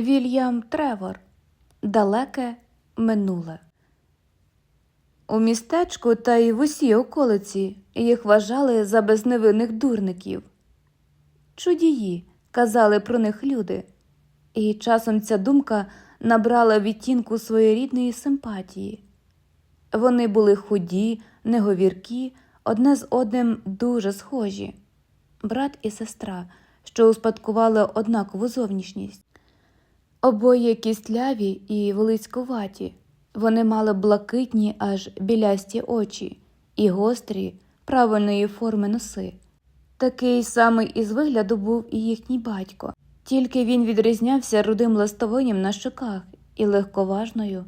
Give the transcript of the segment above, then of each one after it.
Вільям Тревор. Далеке минуле. У містечку та й в усій околиці їх вважали за безневинних дурників. Чудії, казали про них люди, і часом ця думка набрала відтінку своєрідної симпатії. Вони були худі, неговіркі, одне з одним дуже схожі брат і сестра, що успадкували однакову зовнішність. Обоє кістляві і велицькуваті. Вони мали блакитні аж білясті очі і гострі, правильної форми носи. Такий самий із вигляду був і їхній батько, тільки він відрізнявся рудим ластовинням на щоках і легковажною,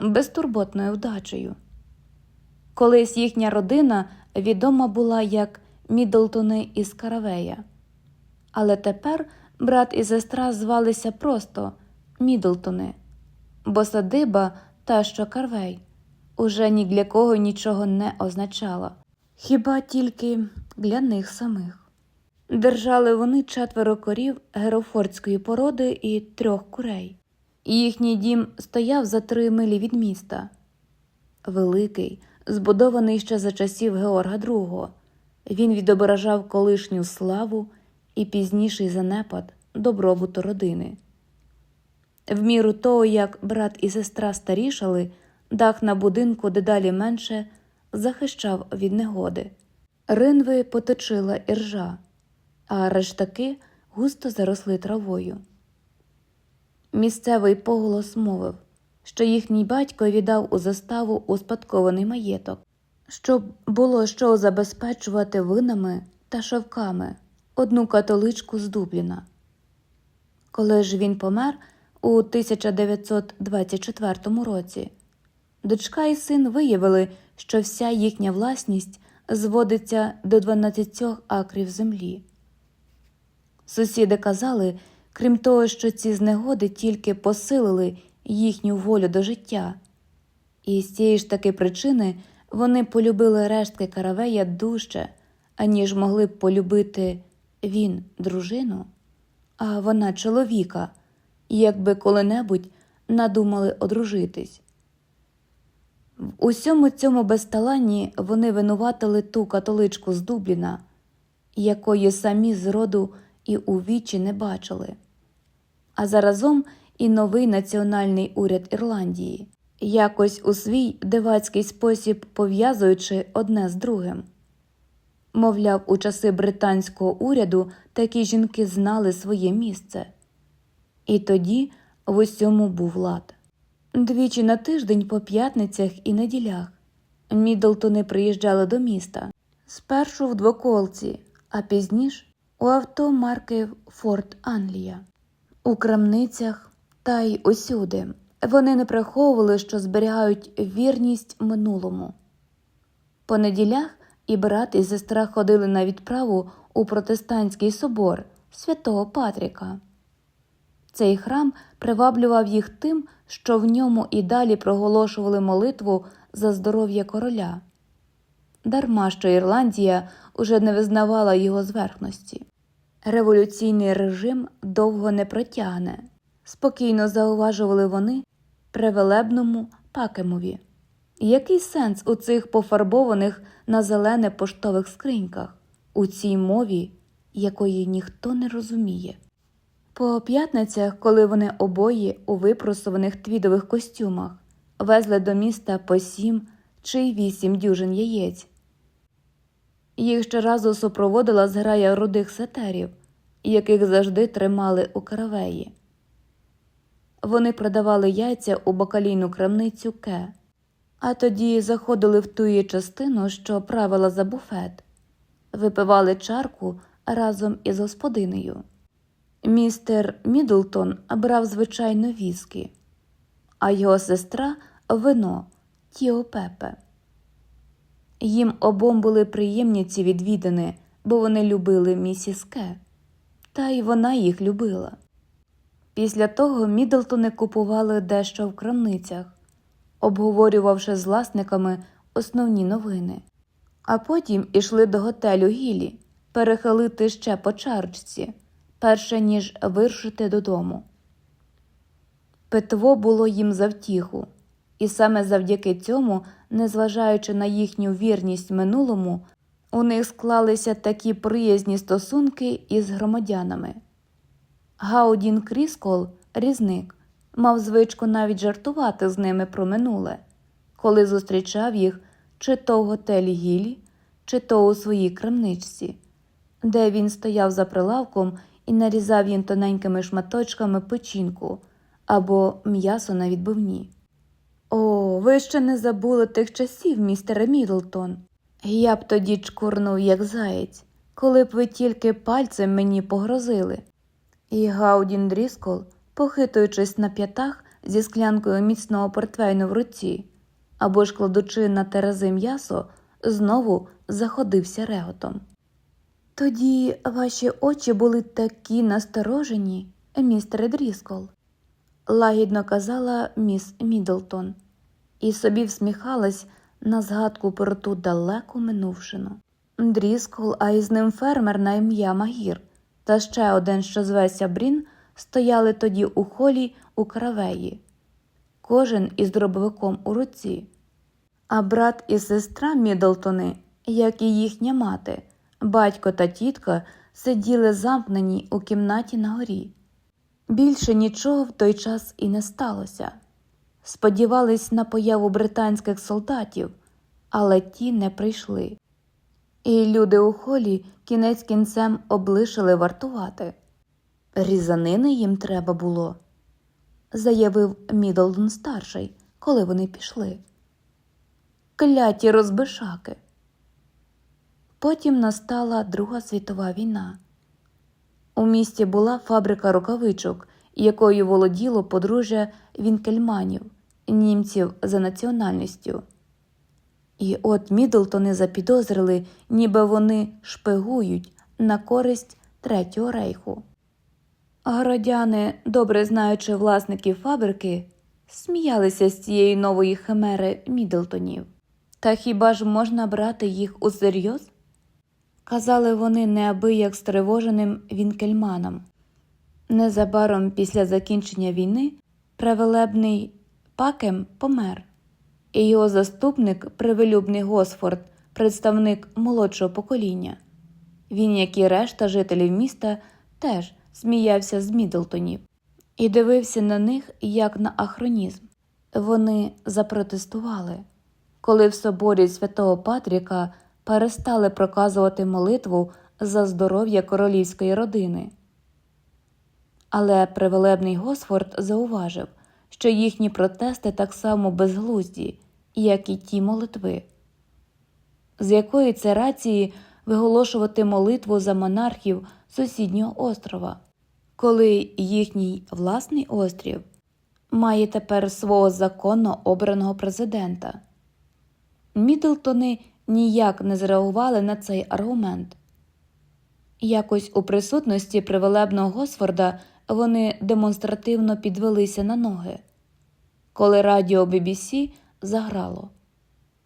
безтурботною вдачею. Колись їхня родина відома була як Мідлтони із Каравея. Але тепер брат і сестра звалися просто Мідлтони, бо садиба та що Карвей уже ні для кого нічого не означала, хіба тільки для них самих. Держали вони четверо корів герофордської породи і трьох курей. Їхній дім стояв за три милі від міста. Великий, збудований ще за часів Георга II, він відображав колишню славу і пізніший занепад добробуту родини. В міру того, як брат і сестра старішали, дах на будинку дедалі менше захищав від негоди. Ринви поточила іржа, а рештаки густо заросли травою. Місцевий поголос мовив, що їхній батько віддав у заставу успадкований маєток, щоб було що забезпечувати винами та шовками одну католичку з Дубліна. Коли ж він помер у 1924 році, дочка і син виявили, що вся їхня власність зводиться до 12 акрів землі. Сусіди казали, крім того, що ці знегоди тільки посилили їхню волю до життя, і з цієї ж таки причини вони полюбили рештки каравея дужче, аніж могли б полюбити він дружину, а вона чоловіка, якби коли-небудь надумали одружитись. В усьому цьому безталанні вони винуватили ту католичку з Дубліна, якої самі зроду і у вічі не бачили, а заразом і новий національний уряд Ірландії, якось у свій дивацький спосіб пов'язуючи одне з другим. Мовляв, у часи британського уряду такі жінки знали своє місце. І тоді в усьому був лад. Двічі на тиждень по п'ятницях і неділях Мідлтони приїжджали до міста спершу в двоколці, а пізніше у авто марки Форт Англія. У крамницях та й усюди вони не приховували, що зберігають вірність минулому. По неділях і брат і сестра ходили на відправу у протестантський собор святого Патріка. Цей храм приваблював їх тим, що в ньому і далі проголошували молитву за здоров'я короля. Дарма що Ірландія уже не визнавала його зверхності. Революційний режим довго не протягне, спокійно зауважували вони превелебному Пакемові. Який сенс у цих пофарбованих на зелене поштових скриньках, у цій мові, якої ніхто не розуміє? По п'ятницях, коли вони обоє у випросуваних твідових костюмах везли до міста по сім чи вісім дюжин яєць, їх щоразу супроводила зграя рудих сетерів, яких завжди тримали у каравеї. Вони продавали яйця у бакалійну крамницю Ке, а тоді заходили в ту її частину, що правила за буфет, випивали чарку разом із господинею. Містер Мідлтон брав звичайно віскі, а його сестра вино Тіо Пепе. Їм обом були приємні ці відвідини, бо вони любили місіс Ке, та й вона їх любила. Після того Мідлтони купували дещо в крамницях, обговорювавши з власниками основні новини, а потім ішли до готелю Гілі перехилити ще по чарчці, перше ніж вирушити додому. Питво було їм за втіху, і саме завдяки цьому, незважаючи на їхню вірність минулому, у них склалися такі приязні стосунки із громадянами. Гаудін Кріскол, різник, мав звичку навіть жартувати з ними про минуле, коли зустрічав їх чи то в готелі Гілі, чи то у своїй крамничці, де він стояв за прилавком і нарізав їм тоненькими шматочками печінку або м'ясо на відбивні. О, ви ще не забули тих часів, містере Мідлтон. Я б тоді чкурнув, як заєць, коли б ви тільки пальцем мені погрозили. І Гаудін Дріскол, похитуючись на п'ятах зі склянкою міцного портвейну в руці, або ж кладучи на терези м'ясо, знову заходився реготом. Тоді ваші очі були такі насторожені, містере Дріскол, лагідно казала міс Мідлтон, і собі всміхалась на згадку про ту далеку минувшину. Дріскол, а із ним фермер на ім'я Магір, та ще один, що звеся Брін, стояли тоді у холі у каравеї, кожен із дробовиком у руці. А брат і сестра Мідлтони, як і їхня мати, батько та тітка сиділи замкнені у кімнаті на горі. Більше нічого в той час і не сталося. Сподівались на появу британських солдатів, але ті не прийшли. І люди у холі кінець кінцем облишили вартувати. Різанини їм треба було, заявив Мідлтон старший, коли вони пішли. Кляті розбишаки. Потім настала Друга світова війна. У місті була фабрика рукавичок, якою володіло подружжя Вінкельманів, німців за національністю. І от Мідлтони запідозрили, ніби вони шпигують на користь Третього рейху. Городяни, добре знаючи власників фабрики, сміялися з цієї нової химери Мідлтонів. Та хіба ж можна брати їх усерйоз? Казали вони неабияк стривоженим Вінкельманам. Незабаром після закінчення війни превелебний Пакем помер, і його заступник, привелюбний Госфорд, представник молодшого покоління. Він, як і решта жителів міста, теж сміявся з Мідлтонів і дивився на них як на ахронізм. Вони запротестували, коли в соборі святого Патріка перестали проказувати молитву за здоров'я королівської родини. Але привелебний Госфорд зауважив, що їхні протести так само безглузді, як і ті молитви. З якої це рації виголошувати молитву за монархів сусіднього острова, коли їхній власний острів має тепер свого законно обраного президента? Мідлтони ніяк не зреагували на цей аргумент. Якось у присутності привелебного Госфорда вони демонстративно підвелися на ноги, коли радіо BBC заграло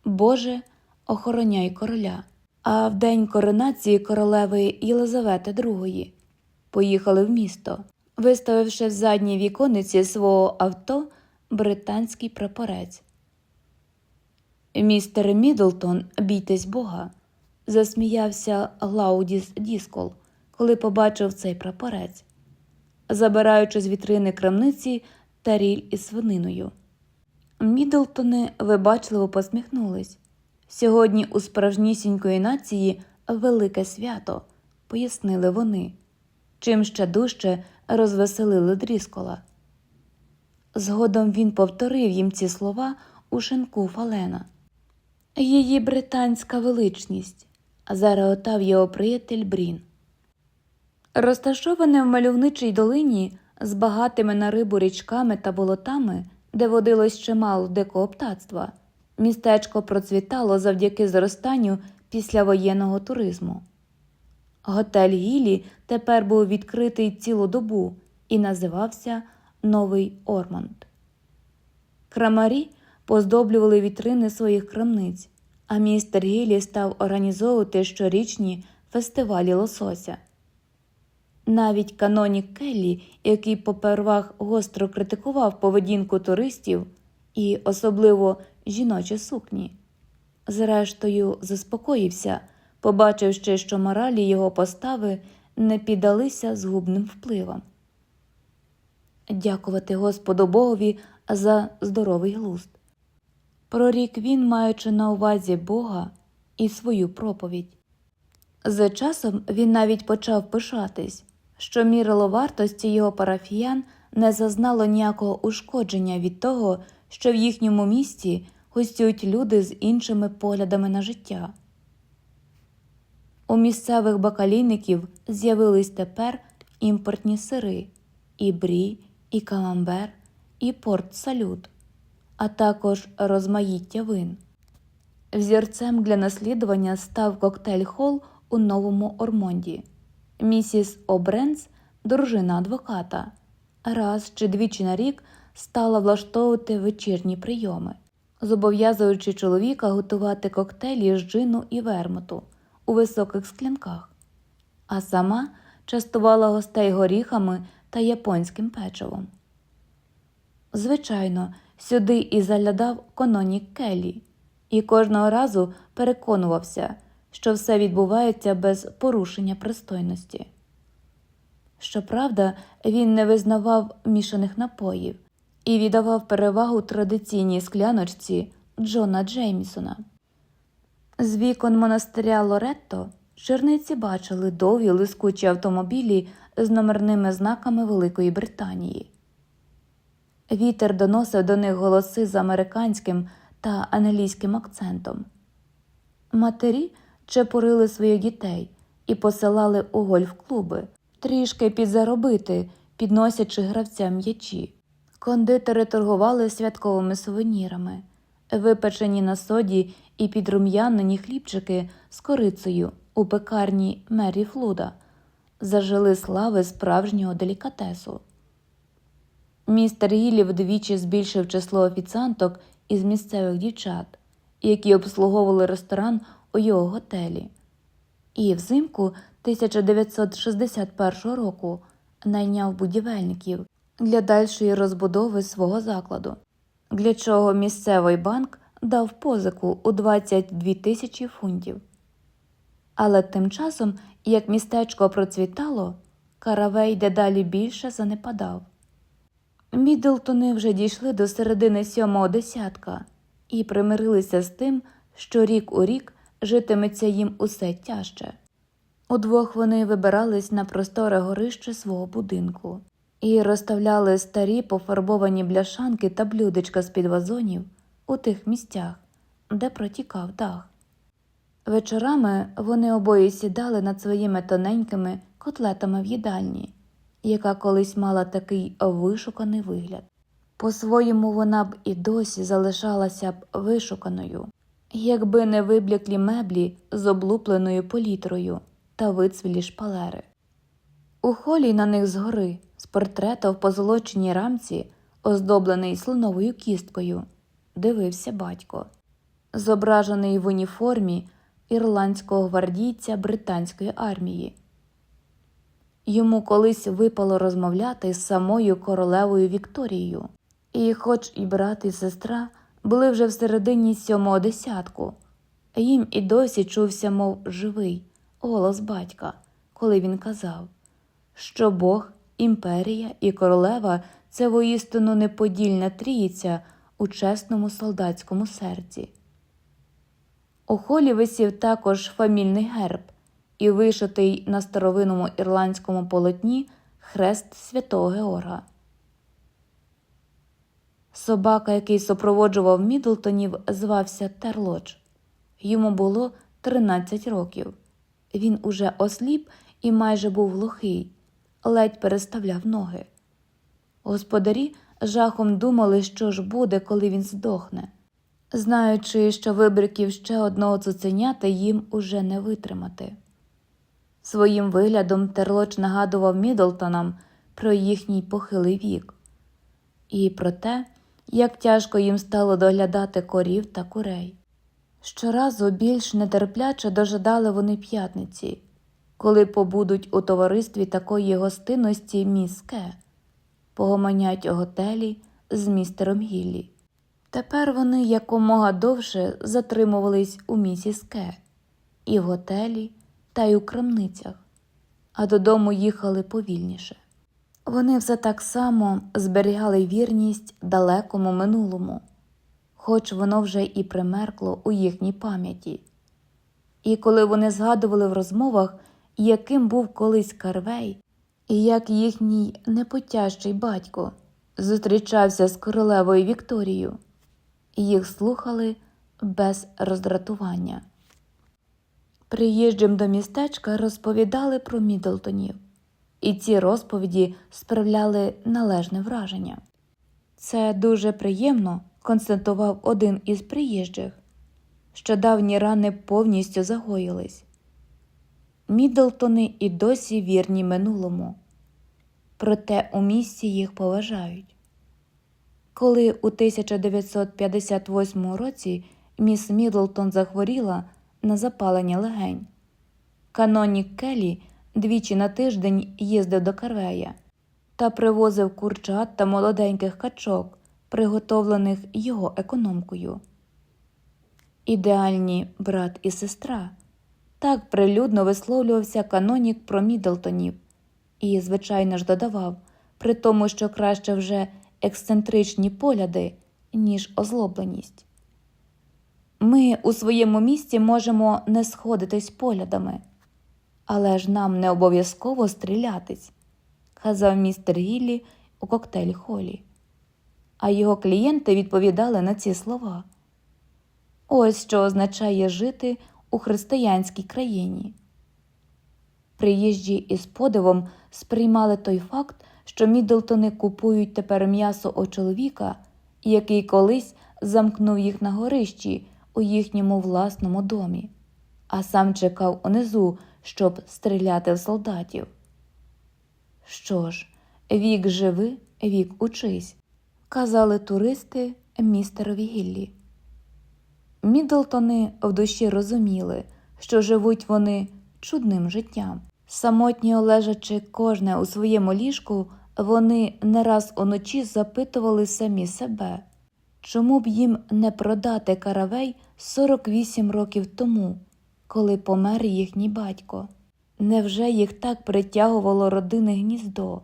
Боже, охороняй короля. А в день коронації королеви Єлизавети II поїхали в місто, виставивши в задній вікониці свого авто британський прапорець. Містер Мідлтон, бійтесь Бога, засміявся Глаудіс Діскол, коли побачив цей прапорець, забираючи з вітрини крамниці таріль із свининою. Мідлтони вибачливо посміхнулись. Сьогодні у справжнісінької нації велике свято, пояснили вони, чим ще дужче розвеселили дріскола. Згодом він повторив їм ці слова у шинку Фалена. Її британська величність, зареготав його приятель Брін. Розташоване в мальовничій долині з багатими на рибу річками та болотами, де водилось чимало дикого птацтва, містечко процвітало завдяки зростанню післявоєнного туризму. Готель Гілі тепер був відкритий цілу добу і називався Новий Ормонд. Крамарі поздоблювали вітрини своїх крамниць, а містер Гілі став організовувати щорічні фестивалі лосося. Навіть канонік Келлі, який попервах гостро критикував поведінку туристів і особливо жіночі сукні, зрештою заспокоївся, побачивши, що моралі його постави не піддалися згубним впливам. Дякувати Господу Богові за здоровий глузд. Прорік він, маючи на увазі Бога і свою проповідь. З часом він навіть почав пишатись, що мірило вартості його парафіян не зазнало ніякого ушкодження від того, що в їхньому місті гостюють люди з іншими поглядами на життя. У місцевих бакалійників з'явились тепер імпортні сири і брі, і камамбер, і порт салют, а також розмаїття вин. Взірцем для наслідування став коктейль Холл у Новому Ормонді. Місіс Обренс, дружина адвоката, раз чи двічі на рік стала влаштовувати вечірні прийоми, зобов'язуючи чоловіка готувати коктейлі з джину і вермуту у високих склянках, а сама частувала гостей горіхами та японським печивом. Звичайно, сюди і заглядав кононік Келлі, і кожного разу переконувався, що все відбувається без порушення пристойності. Щоправда, він не визнавав мішаних напоїв і віддавав перевагу традиційній скляночці Джона Джеймісона. З вікон монастиря Лоретто черниці бачили довгі лискучі автомобілі з номерними знаками Великої Британії. Вітер доносив до них голоси з американським та англійським акцентом. Матері чепурили своїх дітей і посилали у гольф-клуби трішки підзаробити, підносячи гравцям м'ячі. Кондитери торгували святковими сувенірами, випечені на соді і підрум'янені хлібчики з корицею у пекарні Мері Флуда зажили слави справжнього делікатесу. Містер Гіллі вдвічі збільшив число офіціанток із місцевих дівчат, які обслуговували ресторан у його готелі. І взимку 1961 року найняв будівельників для дальшої розбудови свого закладу, для чого місцевий банк дав позику у 22 тисячі фунтів. Але тим часом, як містечко процвітало, каравей дедалі більше занепадав. Мідлтони вже дійшли до середини сьомого десятка і примирилися з тим, що рік у рік житиметься їм усе тяжче. Удвох вони вибирались на просторе горище свого будинку і розставляли старі пофарбовані бляшанки та блюдечка з під вазонів у тих місцях, де протікав дах. Вечорами вони обоє сідали над своїми тоненькими котлетами в їдальні, яка колись мала такий вишуканий вигляд. По-своєму вона б і досі залишалася б вишуканою, якби не вибляклі меблі з облупленою політрою та вицвілі шпалери. У холі на них згори, з портрета в позолоченій рамці, оздоблений слоновою кісткою, дивився батько, зображений в уніформі ірландського гвардійця британської армії. Йому колись випало розмовляти з самою королевою Вікторією, і, хоч і брат і сестра були вже всередині сьомого десятку, їм і досі чувся, мов живий, голос батька, коли він казав, що Бог, імперія і королева це воістину неподільна тріїця у чесному солдатському серці. У холі висів також фамільний герб і вишитий на старовинному ірландському полотні хрест святого Георга. Собака, який супроводжував Мідлтонів, звався Терлоч. Йому було 13 років. Він уже осліп і майже був глухий, ледь переставляв ноги. Господарі жахом думали, що ж буде, коли він здохне, знаючи, що вибриків ще одного цуценята їм уже не витримати. Своїм виглядом Терлоч нагадував Мідлтонам про їхній похилий вік і про те, як тяжко їм стало доглядати корів та курей. Щоразу більш нетерпляче дожидали вони п'ятниці, коли побудуть у товаристві такої гостинності міс Ке, погомонять у готелі з містером Гіллі. Тепер вони якомога довше затримувались у місіс Ке і в готелі, та й у крамницях, а додому їхали повільніше. Вони все так само зберігали вірність далекому минулому, хоч воно вже і примеркло у їхній пам'яті. І коли вони згадували в розмовах, яким був колись Карвей, і як їхній непотяжчий батько зустрічався з королевою Вікторією, їх слухали без роздратування. Приїжджим до містечка розповідали про Мідлтонів, і ці розповіді справляли належне враження. Це дуже приємно, констатував один із приїжджих, що давні рани повністю загоїлись. Мідлтони і досі вірні минулому, проте у місті їх поважають. Коли у 1958 році міс Мідлтон захворіла на запалення легень, канонік Келлі двічі на тиждень їздив до Карвея та привозив курчат та молоденьких качок, приготовлених його економкою. Ідеальні брат і сестра. Так прилюдно висловлювався канонік про Мідлтонів і, звичайно ж, додавав, при тому, що краще вже ексцентричні погляди, ніж озлобленість. Ми у своєму місті можемо не сходитись поглядами, але ж нам не обов'язково стрілятись, казав містер Гіллі у коктейль холі. А його клієнти відповідали на ці слова. Ось що означає жити у християнській країні. Приїжджі із подивом сприймали той факт, що Мідлтони купують тепер м'ясо у чоловіка, який колись замкнув їх на горищі у їхньому власному домі, а сам чекав унизу, щоб стріляти в солдатів. Що ж, вік живи, вік учись, казали туристи містерові Гіллі. Мідлтони в душі розуміли, що живуть вони чудним життям. Самотньо лежачи кожне у своєму ліжку, вони не раз уночі запитували самі себе, чому б їм не продати каравей 48 років тому, коли помер їхній батько. Невже їх так притягувало родинне гніздо?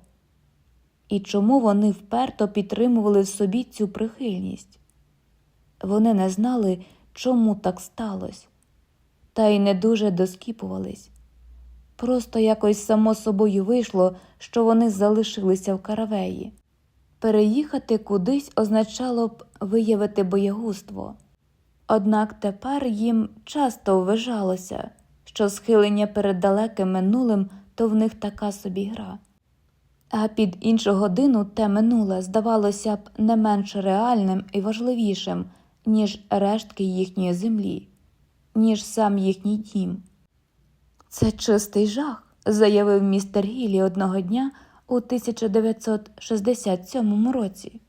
І чому вони вперто підтримували в собі цю прихильність? Вони не знали, чому так сталося, та й не дуже доскіпувались. Просто якось само собою вийшло, що вони залишилися в каравеї. Переїхати кудись означало б виявити боягузтво. Однак тепер їм часто вважалося, що схилення перед далеким минулим то в них така собі гра. А під іншу годину те минуле здавалося б не менш реальним і важливішим, ніж рештки їхньої землі, ніж сам їхній дім. Це чистий жах, заявив містер Гілі одного дня у 1967 році.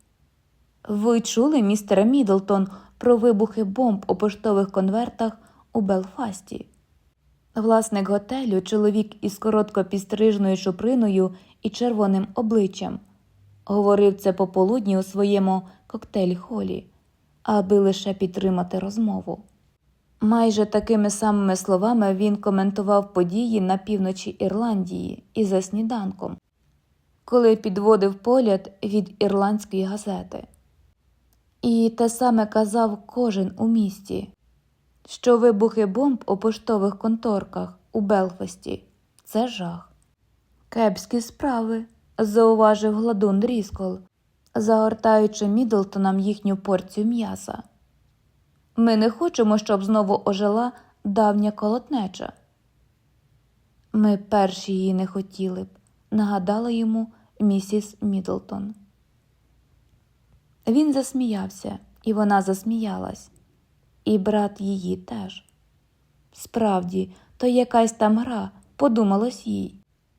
Ви чули, містере Мідлтон, про вибухи бомб у поштових конвертах у Белфасті? Власник готелю, чоловік із коротко підстрижною шуприною і червоним обличчям, говорив це пополудні у своєму коктейль холі, аби лише підтримати розмову. Майже такими самими словами він коментував події на півночі Ірландії і за сніданком, коли підводив погляд від ірландської газети. І те саме казав кожен у місті, що вибухи бомб у поштових конторках у Белфасті це жах. Кепські справи, зауважив гладун Ріскол, загортаючи Мідлтонам їхню порцію м'яса. Ми не хочемо, щоб знову ожила давня колотнеча. Ми перші її не хотіли б, нагадала йому місіс Мідлтон. Він засміявся, і вона засміялась, і брат її теж. Справді, то якась там гра, подумалось їй.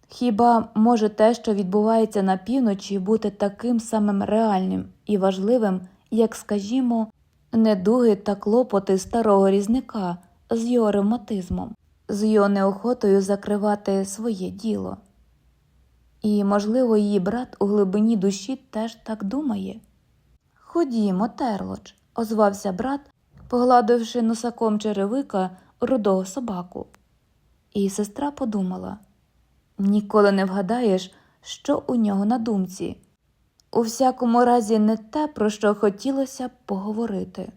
Хіба може те, що відбувається на півночі, бути таким самим реальним і важливим, як, скажімо, недуги та клопоти старого різника з його ревматизмом? з його неохотою закривати своє діло. І, можливо, її брат у глибині душі теж так думає. Ходімо, Терлоч, озвався брат, погладивши носаком черевика рудого собаку. І сестра подумала ніколи не вгадаєш, що у нього на думці. У всякому разі, не те, про що хотілося б поговорити.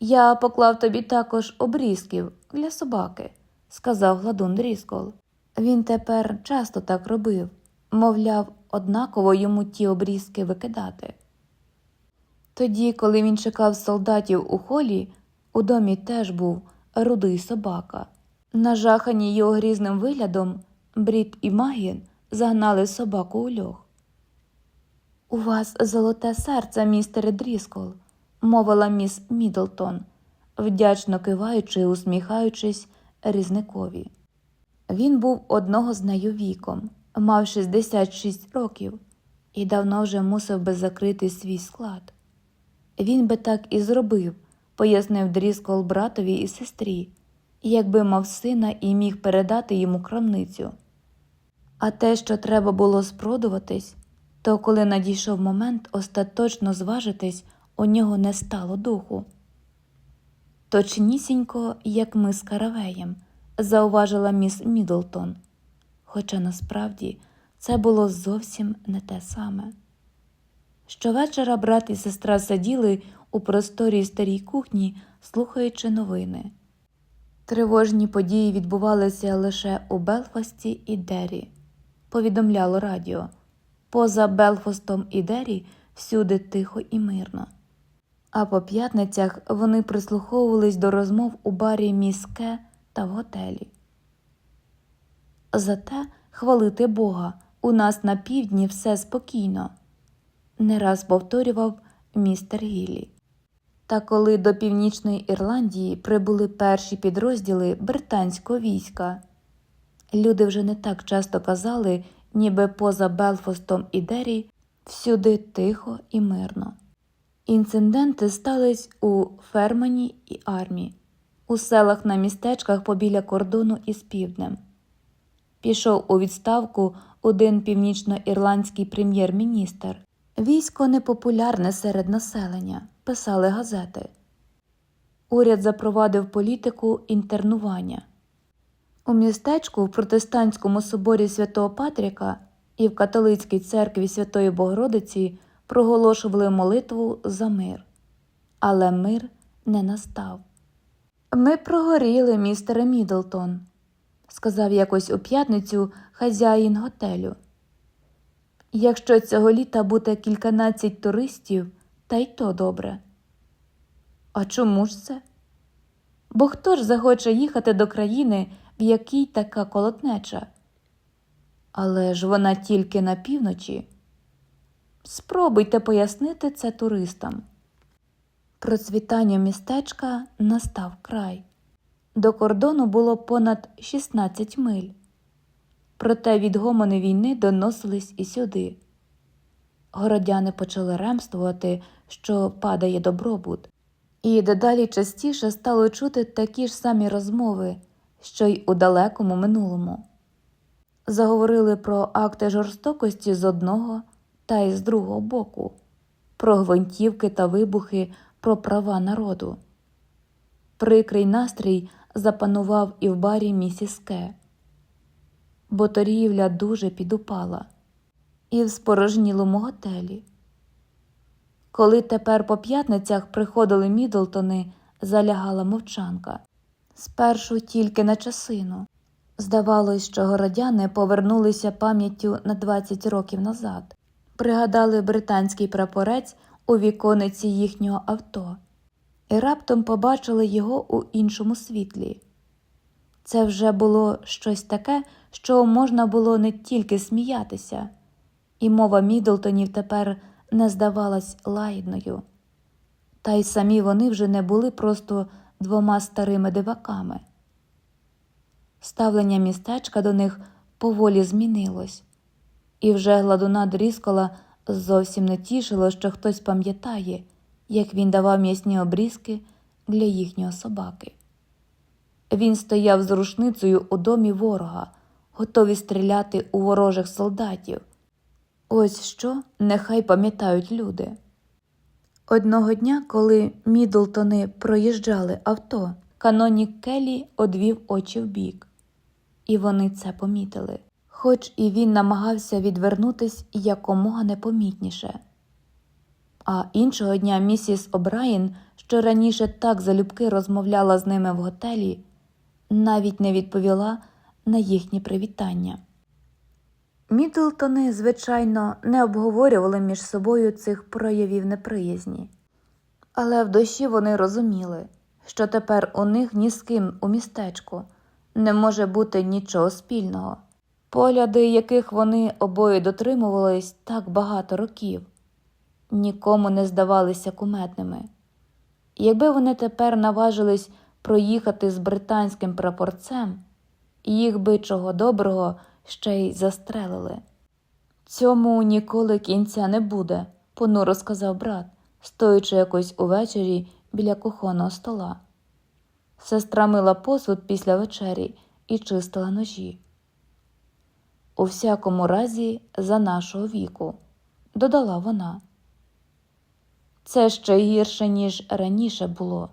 Я поклав тобі також обрізків для собаки, сказав гладун Дріскол. Він тепер часто так робив, мовляв, однаково йому ті обрізки викидати. Тоді, коли він чекав солдатів у холі, у домі теж був рудий собака. Нажахані його грізним виглядом, Брід і Магін загнали собаку у льох. У вас золоте серце, містере Дріскол, мовила міс Мідлтон, вдячно киваючи і усміхаючись різникові. Він був одного з нею віком, мав 66 років і давно вже мусив би закрити свій склад. Він би так і зробив, пояснив Дріскол братові і сестрі, якби мав сина і міг передати йому крамницю. А те, що треба було спродуватись, то коли надійшов момент остаточно зважитись, у нього не стало духу. Точнісінько, як ми з каравеєм, зауважила міс Мідлтон, хоча насправді це було зовсім не те саме. Щовечора брат і сестра сиділи у просторій старій кухні, слухаючи новини. Тривожні події відбувалися лише у Белфасті і Дері, повідомляло радіо. Поза Белфастом і Дері всюди тихо і мирно. А по п'ятницях вони прислуховувались до розмов у барі Міске та в готелі. Зате хвалити Бога, у нас на півдні все спокійно, не раз повторював містер Гіллі. Та коли до Північної Ірландії прибули перші підрозділи британського війська, люди вже не так часто казали, ніби поза Белфастом і Дері всюди тихо і мирно. Інциденти стались у Фермані і Армі, у селах на містечках побіля кордону із півднем. Пішов у відставку один північноірландський прем'єр-міністр. Військо непопулярне серед населення, писали газети. Уряд запровадив політику інтернування. У містечку в протестантському соборі святого Патріка і в католицькій церкві Святої Богородиці проголошували молитву за мир. Але мир не настав. Ми прогоріли, містере Мідлтон, сказав якось у п'ятницю хазяїн готелю. Якщо цього літа буде кільканадцять туристів, та й то добре. А чому ж це? Бо хто ж захоче їхати до країни, в якій така колотнеча? Але ж вона тільки на півночі. Спробуйте пояснити це туристам. Процвітанню містечка настав край. До кордону було понад 16 миль. Проте відгомони війни доносились і сюди. Городяни почали ремствувати, що падає добробут, і дедалі частіше стало чути такі ж самі розмови, що й у далекому минулому. Заговорили про акти жорстокості з одного та й з другого боку, про гвинтівки та вибухи, про права народу. Прикрий настрій запанував і в барі місіс Ке, бо торгівля дуже підупала, і в спорожнілому готелі. Коли тепер по п'ятницях приходили Мідлтони, залягала мовчанка. Спершу тільки на часину. Здавалось, що городяни повернулися пам'яттю на 20 років назад, пригадали британський прапорець у вікониці їхнього авто і раптом побачили його у іншому світлі. Це вже було щось таке, що можна було не тільки сміятися, і мова Мідлтонів тепер не здавалась лагідною. Та й самі вони вже не були просто двома старими диваками. Ставлення містечка до них поволі змінилось, і вже гладуна дріскола зовсім не тішило, що хтось пам'ятає, як він давав м'ясні обрізки для їхнього собаки. Він стояв з рушницею у домі ворога, готовий стріляти у ворожих солдатів. Ось що нехай пам'ятають люди. Одного дня, коли Мідлтони проїжджали авто, канонік Келлі одвів очі вбік. І вони це помітили, хоч і він намагався відвернутись якомога непомітніше. А іншого дня місіс О'Брайен, що раніше так залюбки розмовляла з ними в готелі, навіть не відповіла на їхні привітання. Мідлтони, звичайно, не обговорювали між собою цих проявів неприязні, але в душі вони розуміли, що тепер у них ні з ким у містечку не може бути нічого спільного, погляди яких вони обоє дотримувались так багато років, нікому не здавалися куметними. Якби вони тепер наважились проїхати з британським прапорцем, їх би чого доброго ще й застрелили. Цьому ніколи кінця не буде, понуро сказав брат, стоячи якось увечері біля кухонного стола. Сестра мила посуд після вечері і чистила ножі. У всякому разі, за нашого віку, додала вона. Це ще гірше, ніж раніше було.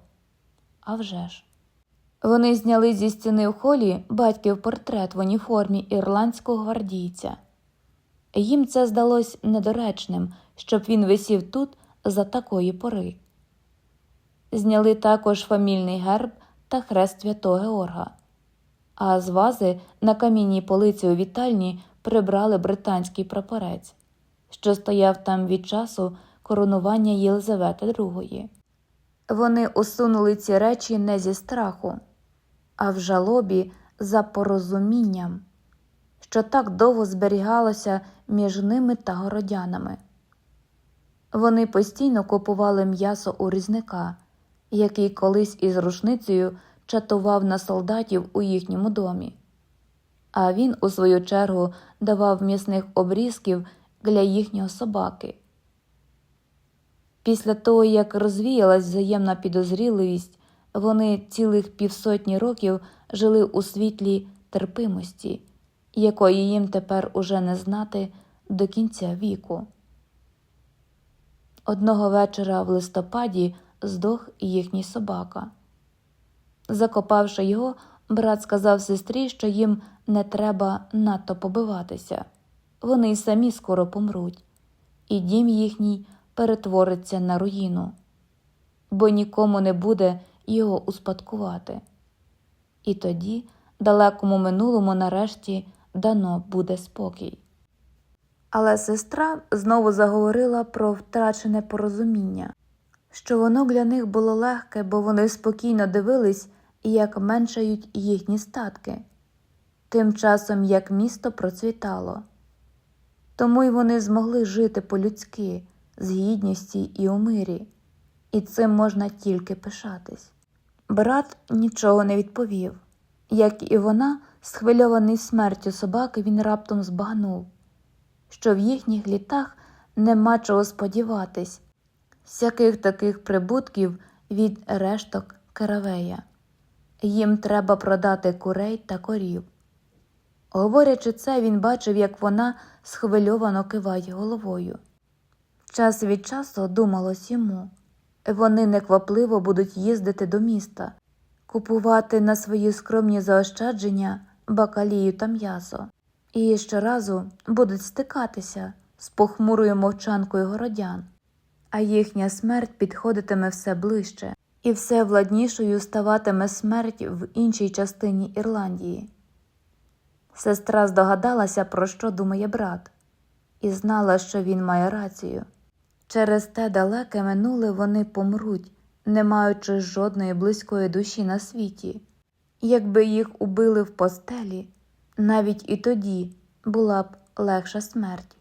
А вже ж. Вони зняли зі стіни в холі батьків портрет в уніформі ірландського гвардійця. Їм це здалось недоречним, щоб він висів тут за такої пори. Зняли також фамільний герб та хрест святого Георга, а з вази на камінній полиці у вітальні прибрали британський прапорець, що стояв там від часу коронування Єлизавети II. Вони усунули ці речі не зі страху, а в жалобі за порозумінням, що так довго зберігалося між ними та городянами. Вони постійно купували м'ясо у різника, який колись із рушницею чатував на солдатів у їхньому домі, а він, у свою чергу, давав м'ясних обрізків для їхнього собаки. Після того, як розвіялась взаємна підозріливість, вони цілих півсотні років жили у світлі терпимості, якої їм тепер уже не знати до кінця віку. Одного вечора в листопаді здох їхній собака. Закопавши його, брат сказав сестрі, що їм не треба надто побиватися. Вони й самі скоро помруть, і дім їхній перетвориться на руїну, бо нікому не буде його успадкувати. І тоді, далекому минулому, нарешті, дано буде спокій. Але сестра знову заговорила про втрачене порозуміння, що воно для них було легке, бо вони спокійно дивились, як меншають їхні статки, тим часом як місто процвітало. Тому й вони змогли жити по-людськи, з гідності і у мирі, і цим можна тільки пишатись. Брат нічого не відповів, як і вона, схвильований смертю собаки, він раптом збагнув, що в їхніх літах нема чого сподіватись, всяких таких прибутків від решток каравея. Їм треба продати курей та корів. Говорячи це, він бачив, як вона схвильовано киває головою. Час від часу думалось йому вони неквапливо будуть їздити до міста, купувати на свої скромні заощадження бакалію та м'ясо, і щоразу будуть стикатися з похмурою мовчанкою городян, а їхня смерть підходитиме все ближче, і все владнішою ставатиме смерть в іншій частині Ірландії. Сестра здогадалася, про що думає брат, і знала, що він має рацію. Через те далеке минуле вони помруть, не маючи жодної близької душі на світі. Якби їх убили в постелі, навіть і тоді була б легша смерть.